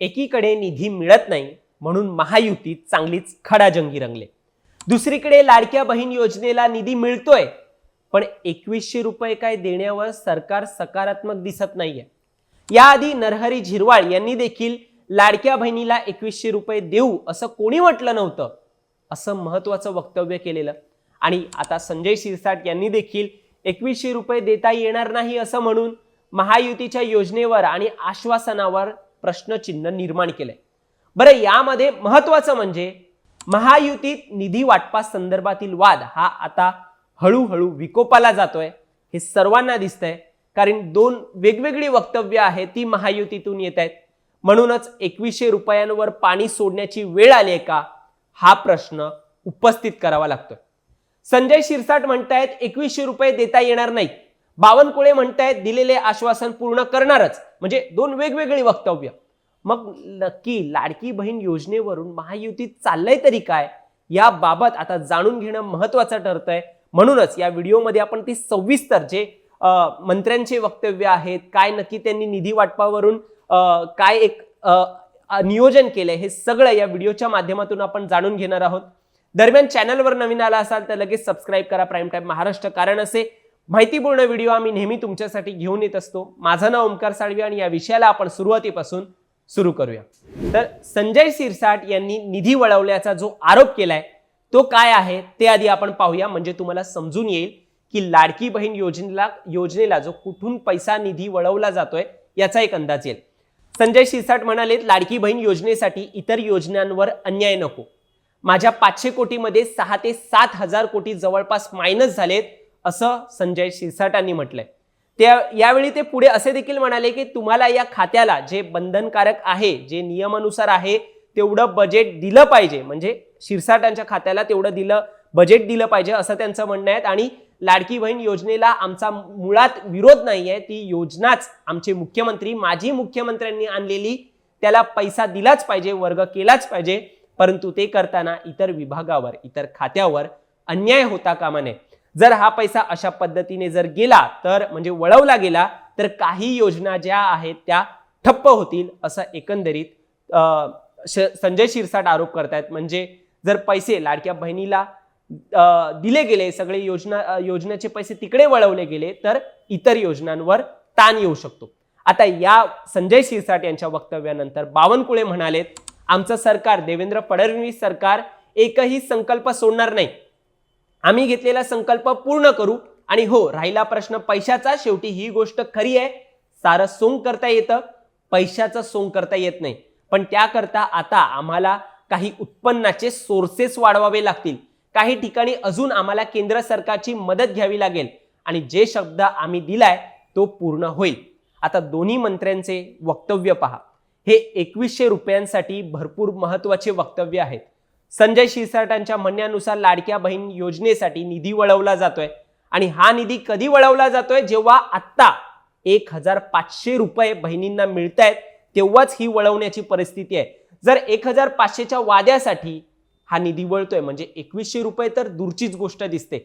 एकीकडे निधी मिळत नाही म्हणून महायुतीत चांगलीच खडाजंगी रंगले. दुसरीकडे लाडक्या बहीण योजनेला निधी मिळतोय पण एकवीसशे रुपये काय देण्यावर सरकार सकारात्मक दिसत नाहीये. याआधी नरहरी झिरवाळ यांनी देखील लाडक्या बहिणीला एकवीसशे रुपये देऊ असं कोणी म्हटलं नव्हतं असं महत्वाचं वक्तव्य केलेलं. आणि आता संजय शिरसाट यांनी देखील एकवीसशे रुपये देता येणार नाही असं म्हणून महायुतीच्या योजनेवर आणि आश्वासनावर प्रश्नचिन्ह निर्माण केलंय. बरं यामध्ये महत्वाचं म्हणजे महायुतीत निधी वाटपा संदर्भातील वाद हा आता हळूहळू विकोपाला जातोय हे सर्वांना दिसतंय. कारण दोन वेगवेगळी वक्तव्य आहेत ती महायुतीतून येत आहेत म्हणूनच एकवीसशे रुपयांवर पाणी सोडण्याची वेळ आली आहे का? हा प्रश्न उपस्थित करावा लागतोय. संजय शिरसाट म्हणतायत एकवीसशे रुपये देता येणार नाही बावनकुळे म्हणतायत दिलेले आश्वासन पूर्ण करणारच. म्हणजे दोन वेगवेगळी वक्तव्य. मग नक्की लाडकी बहीण योजनेवरून महायुतीत चाललंय तरी काय? याबाबत आता जाणून घेणं महत्वाचं ठरतंय. म्हणूनच या व्हिडिओमध्ये आपण ती सविस्तर जे मंत्र्यांचे वक्तव्य आहेत काय नक्की त्यांनी निधी वाटपावरून काय एक अं, नियोजन केलंय हे सगळं या व्हिडिओच्या माध्यमातून आपण जाणून घेणार आहोत. दरम्यान चॅनलवर नवीन आला असाल तर लगेच सबस्क्राईब करा. प्राईम टाईम महाराष्ट्र कारण असे. माहितीपूर्ण व्हिडिओ आम्ही नेहमी तुमच्यासाठी घेऊन येत असतो. माझं नाव ओमकार साळवी आणि या विषयाला आपण सुरुवातीपासून सुरू करूया. तर संजय सिरसाट यांनी निधी वळवल्याचा जो आरोप केलाय तो काय आहे ते आधी आपण पाहूया. म्हणजे तुम्हाला समजून येईल की लाडकी बहीण योजनेला योजनेला जो कुठून पैसा निधी वळवला जातोय याचा एक अंदाज येईल. संजय शिरसाट म्हणाले लाडकी बहीण योजनेसाठी इतर योजनांवर अन्याय नको. माझ्या पाचशे कोटीमध्ये सहा ते सात हजार कोटी जवळपास मायनस झालेत. असं संजय शिरसाटांनी म्हटलंय. त्या यावेळी ते पुढे असे देखील म्हणाले की तुम्हाला या खात्याला जे बंधनकारक आहे जे नियमानुसार आहे तेवढं बजेट दिलं पाहिजे. म्हणजे शिरसाटांच्या खात्याला तेवढं दिलं बजेट दिलं पाहिजे असं त्यांचं म्हणणं आहे. आणि लाडकी बहीण योजनेला आमचा मुळात विरोध नाहीये ती योजनाच आमचे मुख्यमंत्री माजी मुख्यमंत्र्यांनी आणलेली त्याला पैसा दिलाच पाहिजे वर्ग केलाच पाहिजे. परंतु ते करताना इतर विभागावर इतर खात्यावर अन्याय होता कामा नये. जर हा पैसा अशा पद्धतीने जर गेला तर म्हणजे वळवला गेला तर काही योजना ज्या आहेत त्या ठप्प होतील असं एकंदरीत श- संजय शिरसाट आरोप करतायत. म्हणजे जर पैसे लाडक्या बहिणीला दिले गेले सगळे योजना योजनेचे पैसे तिकडे वळवले गेले तर इतर योजनांवर ताण येऊ शकतो. आता या संजय शिरसाट यांच्या वक्तव्यानंतर बावनकुळे म्हणालेत आमचं सरकार देवेंद्र फडणवीस सरकार एकही संकल्प सोडणार नाही. आम्ही घेतलेला संकल्प पूर्ण करू. आणि हो राहिला प्रश्न पैशाचा शेवटी ही गोष्ट खरी आहे. सारं सोंग करता येतं पैशाचं सोंग करता येत नाही. पण त्याकरता आता आम्हाला काही उत्पन्नाचे सोर्सेस वाढवावे लागतील. काही ठिकाणी अजून आम्हाला केंद्र सरकारची मदत घ्यावी लागेल. आणि जे शब्द आम्ही दिलाय तो पूर्ण होईल. आता दोन्ही मंत्र्यांचे वक्तव्य पहा. हे एकवीसशे रुपयांसाठी भरपूर महत्त्वाचे वक्तव्य आहेत. संजय शिरसाटांच्या म्हणण्यानुसार लाडक्या बहीण योजनेसाठी निधी वळवला जातोय. आणि हा निधी कधी वळवला जातोय? जेव्हा आत्ता एक हजार पाचशे रुपये बहिणींना मिळत आहेत तेव्हाच ही वळवण्याची परिस्थिती आहे. जर एक हजार पाचशेच्या वाद्यासाठी हा निधी वळतोय म्हणजे एकवीसशे रुपये तर दूरचीच गोष्ट दिसते.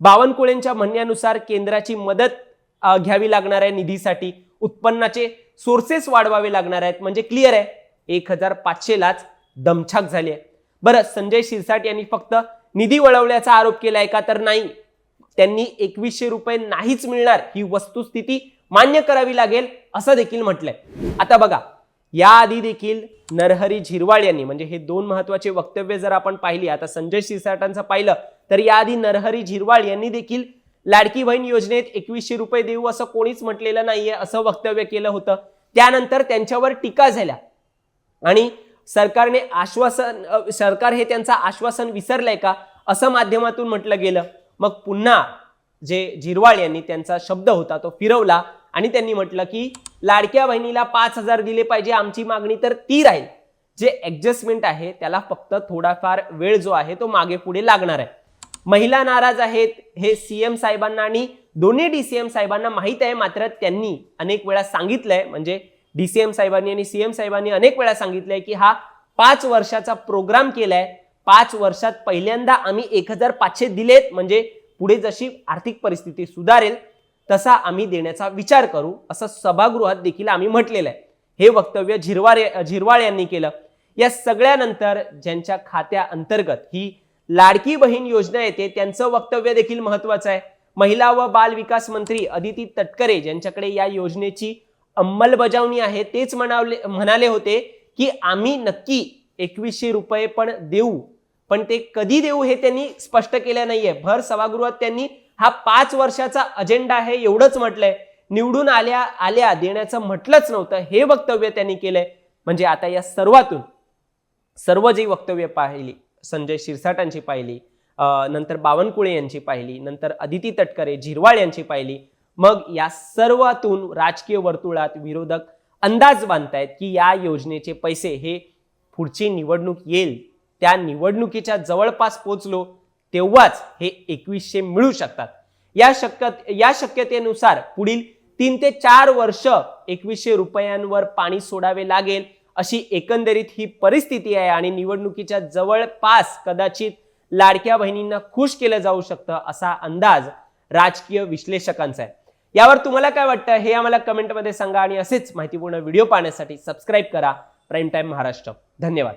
बावनकुळेंच्या म्हणण्यानुसार केंद्राची मदत घ्यावी लागणार आहे निधीसाठी. उत्पन्नाचे सोर्सेस वाढवावे लागणार आहेत म्हणजे क्लिअर आहे. एक हजार पाचशेलाच दमछाक झाली आहे. बरं संजय शिरसाट यांनी फक्त निधी वळवल्याचा आरोप केलाय का? तर नाही. त्यांनी एकवीसशे रुपये नाहीच मिळणार ही वस्तुस्थिती मान्य करावी लागेल असं देखील म्हटलंय. आता बघा याआधी देखील नरहरी झिरवाळ यांनी म्हणजे हे दोन महत्त्वाचे वक्तव्य जर आपण पाहिली आता संजय शिरसाटांचं पाहिलं तर याआधी नरहरी झिरवाळ यांनी देखील लाडकी बहीण योजनेत एकवीसशे रुपये देऊ असं कोणीच म्हटलेलं नाहीये असं वक्तव्य केलं होतं. त्यानंतर त्यांच्यावर टीका झाल्या. आणि सरकारने आश्वासन सरकार हे त्यांचं आश्वासन विसरलंय का? असं माध्यमातून म्हटलं गेलं. मग पुन्हा जे झिरवाळ यांनी त्यांचा शब्द होता तो फिरवला आणि त्यांनी म्हटलं की लाडक्या बहिणीला पाच हजार दिले पाहिजे आमची मागणी तर ती राहील. जे ऍडजस्टमेंट आहे त्याला फक्त थोडाफार वेळ जो आहे तो मागे पुढे लागणार आहे. महिला नाराज आहेत हे सीएम साहेबांना आणि दोन्ही डीसीएम साहेबांना माहीत आहे मात्र त्यांनी अनेक वेळा सांगितलंय म्हणजे डीसीएम साहेबांनी आणि सीएम साहेबांनी अनेक वेळा सांगितलंय की हा पाच वर्षाचा प्रोग्राम केलाय. पाच वर्षात पहिल्यांदा आम्ही एक हजार पाचशे दिलेत. म्हणजे पुढे जशी आर्थिक परिस्थिती सुधारेल तसा आम्ही देण्याचा विचार करू असं सभागृहात देखील आम्ही म्हटलेलं आहे. हे वक्तव्य झिरवार झिरवाळ यांनी केलं. या सगळ्यानंतर ज्यांच्या खात्या अंतर्गत ही लाडकी बहीण योजना येते त्यांचं वक्तव्य देखील महत्वाचं आहे. महिला व बाल विकास मंत्री अदिती तटकरे ज्यांच्याकडे या योजनेची अंमलबजावणी आहे तेच म्हणावले म्हणाले होते की आम्ही नक्की एकवीसशे रुपये पण देऊ पण ते कधी देऊ हे त्यांनी स्पष्ट केलं नाहीये. भर सभागृहात त्यांनी हा पाच वर्षाचा अजेंडा आहे एवढंच म्हटलंय. निवडून आल्या आल्या देण्याचं म्हटलंच नव्हतं. हे वक्तव्य त्यांनी केलंय. म्हणजे आता या सर्वातून सर्व जी वक्तव्य पाहिली संजय शिरसाटांची पाहिली नंतर बावनकुळे यांची पाहिली नंतर अदिती तटकरे झिरवाळ यांची पाहिली मग या सर्वातून राजकीय वर्तुळात विरोधक अंदाज बांधतायत की या योजनेचे पैसे हे पुढची निवडणूक येईल. त्या निवडणुकीच्या जवळपास पोचलो तेव्हाच हे एकवीसशे मिळू शकतात. या शक्यत या शक्यतेनुसार पुढील तीन ते चार वर्ष एकवीसशे रुपयांवर पाणी सोडावे लागेल अशी एकंदरीत ही परिस्थिती आहे आणि निवडणुकीच्या जवळपास कदाचित लाडक्या बहिणींना खुश केलं जाऊ शकतं असा अंदाज राजकीय विश्लेषकांचा आहे. यावर तुम्हाला काय वाटतं हे आम्हाला कमेंटमध्ये सांगा आणि असेच माहितीपूर्ण व्हिडिओ पाहण्यासाठी सबस्क्राईब करा. प्राईम टाईम महाराष्ट्र धन्यवाद.